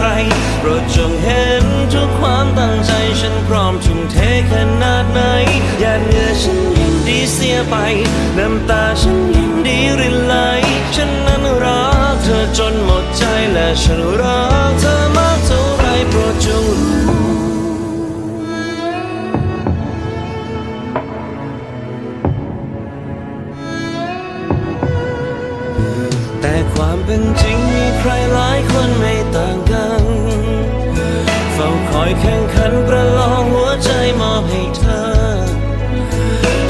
ใครโปรดจงเห็นทุกความตั้งใจฉันพร้อมทุ่มเทขนาดไหนอย่าเหนื่อยฉันยินดีเสียไป น้ำตาฉันยินดีรินไหลฉันนั้นรักเธอจนหมดใจและฉันรักเธอมากเท่าไรโปรดจงรู้แต่ความเป็นจริงมีใครหลายคนไม่ต่าง อยแข่งขันประลองหัวใจมอบให้เธอ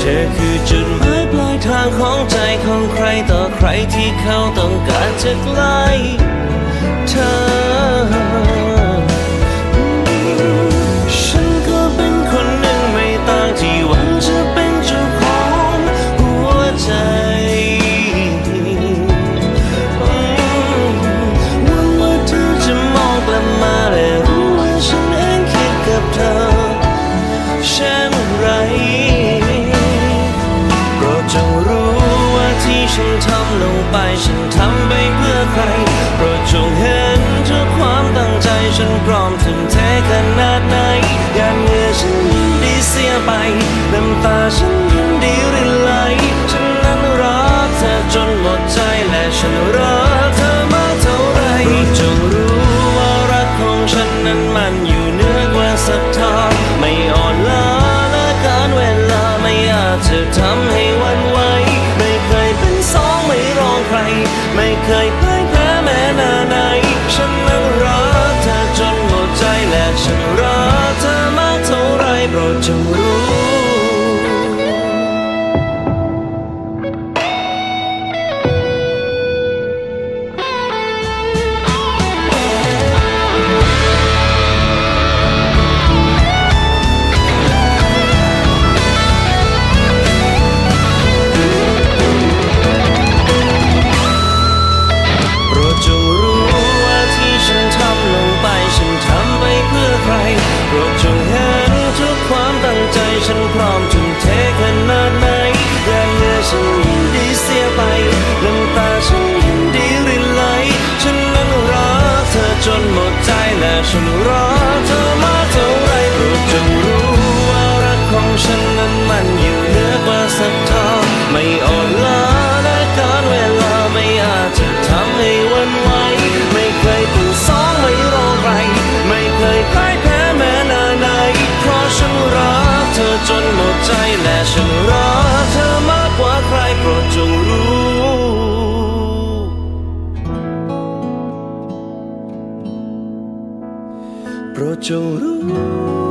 เธอคือจุดหมายปลายทางของใจของใครต่อใครที่เขาต้องการจะใกล้เธอ นาดไหนอยากเหงื่อฉันยินดีเสียไปน้ำตาฉันยินดีรินไหลฉันนั้นรักเธอจนหมดใจและฉันรักเธอมากเท่าไรจงรู้ว่ารักของฉันนั้นมันอยู่เหนือกว่าศรัทธาไม่อ่อนล้าและการเวลาไม่อาจจะทำให้วันไหวไม่เคยเป็นสองไม่รองใคร ไม่เคย จงรู้โปรดจง ใจฉันพร้อมทุ่มเทขนาดไหนอย่างเนื้อฉันยินดีเสียไปน้ำตาฉันยินดีรินไหลฉันนั้นรักเธอจนหมดใจและฉันรอ จนหมดใจและฉันรักเธอมากกว่าใครโปรดจงรู้โปรดจงรู้